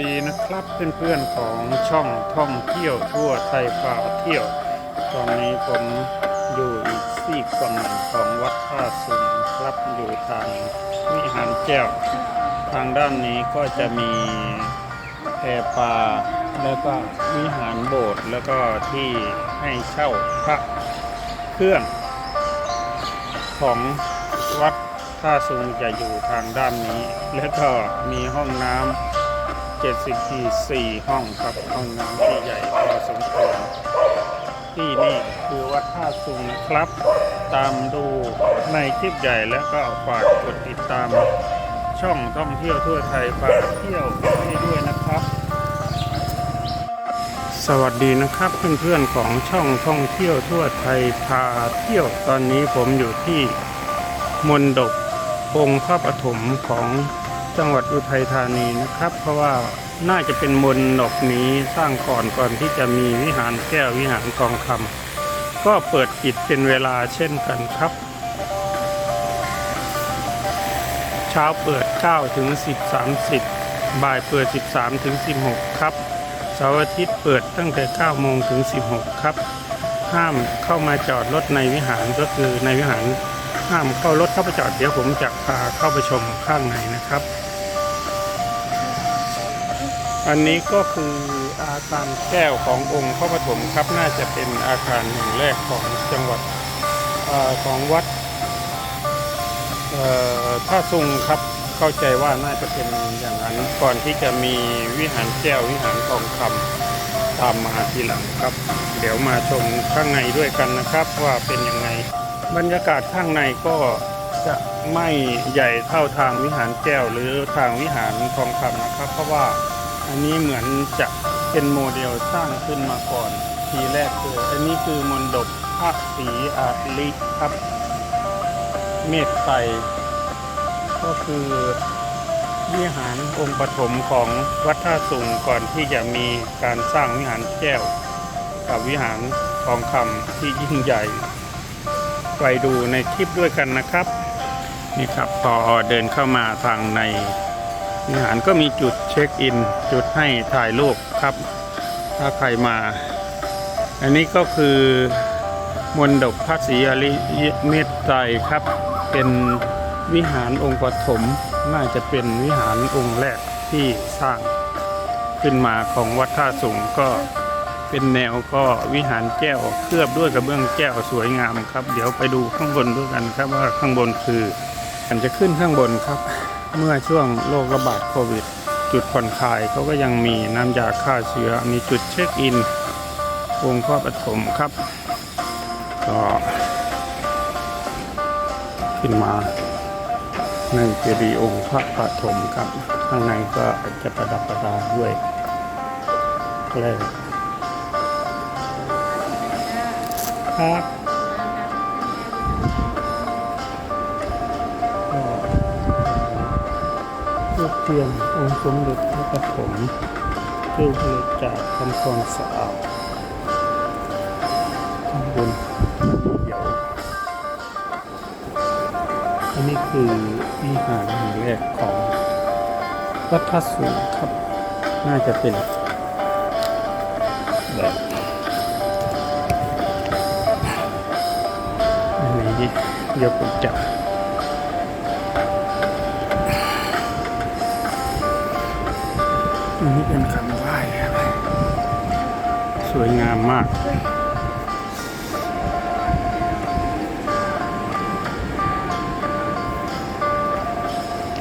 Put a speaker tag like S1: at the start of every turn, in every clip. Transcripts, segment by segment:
S1: ดีนะครับเพื่อนๆของช่องท่องเที่ยวทั่วไทยพาเที่ยว ตอนนี้ผมอยู่อีกซีกฝั่งหนึ่งของวัดท่าสุงครับอยู่ทางวิหารแก้ว ทางด้านนี้ก็จะมีแพปลาแล้วก็วิหารโบสถ์แล้วก็ที่ให้เช่าพระเครื่องของวัดท่าซุงจะอยู่ทางด้านนี้ แล้วก็มีห้องน้ำ 74ห้องครับห้องน้ำที่ใหญ่พอสมควรที่นี่คือวัดท่าซุงนะครับ ตามดูในคลิปใหญ่แล้วก็ฝากกดติดตามช่องท่องเที่ยวทั่วไทยฝากเที่ยวให้ด้วยนะครับ สวัสดีนะครับเพื่อนๆของช่องท่องเที่ยวทั่วไทยพาเที่ยวตอนนี้ผมอยู่ที่มณฑปองค์พระปฐมของ จังหวัดอุทัยธานีนะครับ เพราะว่าน่าจะเป็นมณฑปนี้สร้างก่อนก่อนที่จะมีวิหารแก้ววิหารทองคำก็เปิดปิดเป็นเวลาเช่นกันครับ เช้าเปิด 9 ถึง 10 30 บ่ายเปิด 13 ถึง 16 ครับเสาร์อาทิตย์เปิดตั้งแต่ 9 โมงถึง 16 ครับ ห้ามเข้ามาจอดรถในวิหารก็คือในวิหาร ห้ามเข้ารถเข้าไปจอดเดี๋ยวผมจะพาเข้าไปชมข้างในนะครับ อันนี้ก็คืออาคารแก้วขององค์พระปฐมครับน่าจะเป็นอาคารแห่งแรกของจังหวัดอของวัดท่าซุงครับเข้าใจว่าน่าจะเป็นอย่างนั้นก่อนที่จะมีวิหารแก้ววิหารทองคำตามมาทีหลังครับ เดี๋ยวมาชมข้างในด้วยกันนะครับว่าเป็นยังไง บรรยากาศข้างในก็จะไม่ใหญ่เท่าทางวิหารแก้วหรือทางวิหารทองคำนะครับ เพราะว่าอันนี้เหมือนจะเป็นโมเดลสร้างขึ้นมาก่อน ทีแรกคือ อันนี้คือมนดบพระศรีอาลิครับ เมตไตรก็คือวิหารองค์ปฐมของวัดท่าสุงก่อนที่จะมีการสร้างวิหารแก้ว กับวิหารทองคำที่ยิ่งใหญ่ ไปดูในคลิปด้วยกันนะครับ นี่ครับพอเดินเข้ามาทางในวิหารก็มีจุดเช็คอิน จุดให้ถ่ายรูปครับ ถ้าใครมา อันนี้ก็คือมนดบพระศรีอริยเมตไตรครับ เป็นวิหารองค์ปฐมน่าจะเป็นวิหารองค์แรกที่สร้างขึ้นมาของวัดท่าสูงก็ เป็นแนวก็วิหารแก้วเคลือบด้วยกระเบื้องแก้วสวยงามครับ เดี๋ยวไปดูข้างบนด้วยกันครับว่าข้างบนคือมันจะขึ้นข้างบนครับ เมื่อช่วงโรคระบาดโควิด จุดผ่อนคลายเขาก็ยังมีน้ำยาฆ่าเชื้อมีจุดเช็คอินองค์พระปฐมครับก็ขึ้นมาในเจดีย์องค์พระปฐมครับ ข้างในก็จะประดับประดาด้วยแกล้ ครับก็รูปเทียนองค์สมเด็จพระปฐมที่ผลิตจากทำความสะอาดข้างบนเดี๋ยวอันนี้คือวิหารแห่งแรกของวัดท่าสูงครับ น่าจะเป็นแบบ ยวผมจะอันนี้เป็นคำไหว้ครับสวยงามมาก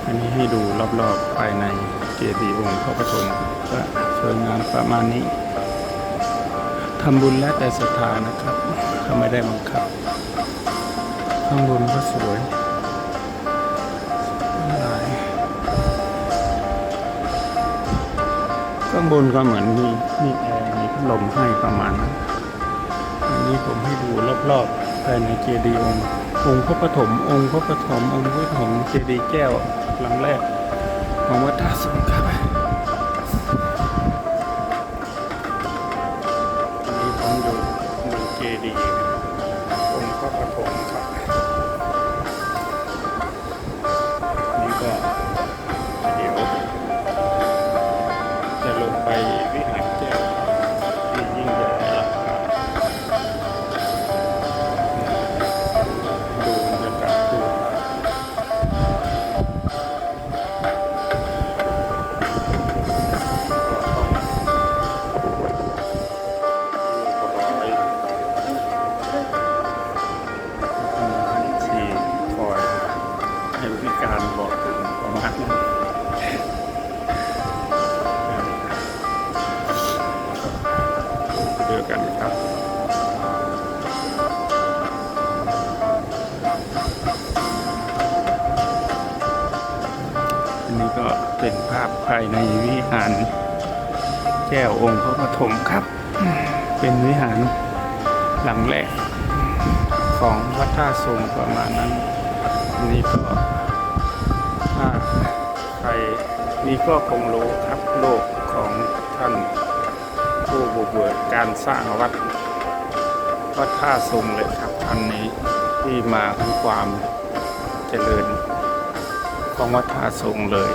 S1: อันนี้ให้ดูรอบๆภายในเจดีย์องค์พระปฐมก็สวยงามประมาณนี้ทำบุญแล้วแต่ศรัทธานะครับเขาไม่ได้บังคับ ข้างบนก็สวยหลายข้างบนก็เหมือนมีมีแอร์มีพัดลมให้ประมาณนั้นอันนี้ผมให้ดูรอบๆภายในเจดีย์องค์องค์พระปฐมองค์พระปฐมองค์พระปฐมเจดีย์แก้วหลังแรกของวัดท่าสงครับอัายในวิหารแก้วองค์พระปฐมครับ เป็นวิหารหลังแรกของวัดท่าทรงประมาณนั้นนี้ก็ถ้าใครนี่ก็คงรู้ครับโลกของท่านผู้บุกเบิกการสร้างวัดวัดท่าทรงเลยครับท่านนี้ที่มาของความเจริญของวัดท่าทรงเลย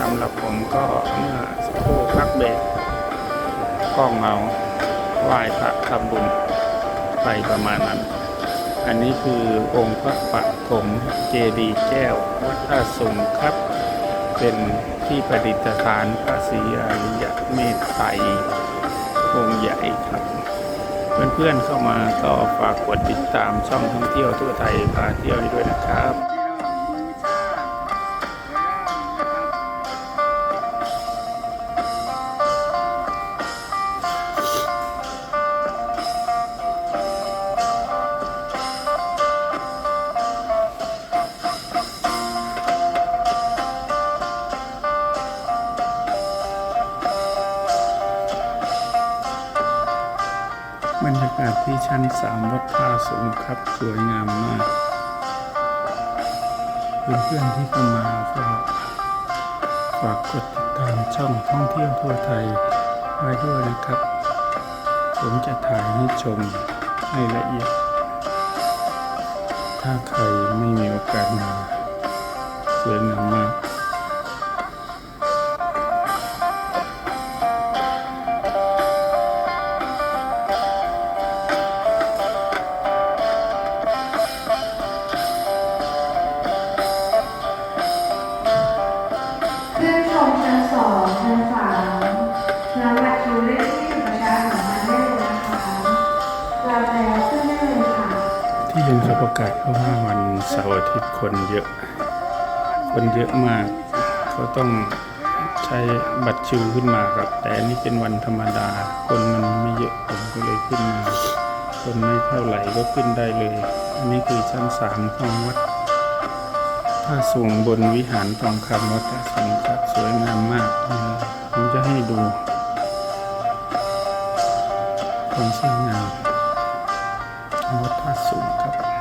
S1: สำหรับผมก็เมื่อสักครู่พักเบรกก็เมาไหว้พระทำบุญไปประมาณนั้น อันนี้คือองค์พระปฐมเจดีย์แก้ววัดท่าทรงครับ เป็นที่ประดิษฐานพระศรีอริยเมตไตรองค์ใหญ่ครับเพื่อนๆเข้ามาก็ฝากกดติดตามช่องท่องเที่ยวทั่วไทยพาเที่ยวด้วยนะครับ รรยากาศที่ชั้นสามวัดท่าสูงครับสวยงามมาก เพื่อนๆที่เข้ามาก็ฝากกดติดตามช่องท่องเที่ยวทั่วไทยไว้ด้วยนะครับ ผมจะถ่ายให้ชมให้ละเอียด ถ้าใครไม่มีโอกาสมาสวยงามมาก กาศเพราะว่าวันเสาร์อาทิตย์คนเยอะ คนเยอะมากเขาต้องใช้บัตรชิวขึ้นมาครับ แต่นนี้เป็นวันธรรมดา คนมันไม่เยอะผมก็เลยขึ้นมาคนไม่เท่าไหร่ก็ขึ้นได้เลย อันนี้คือชั้นสามของวัดท่าสูงบนวิหารทองคำวัดท่าสูงครับสวยงามมากผมจะให้ดูความสวยงามวัดท่าสูงครับ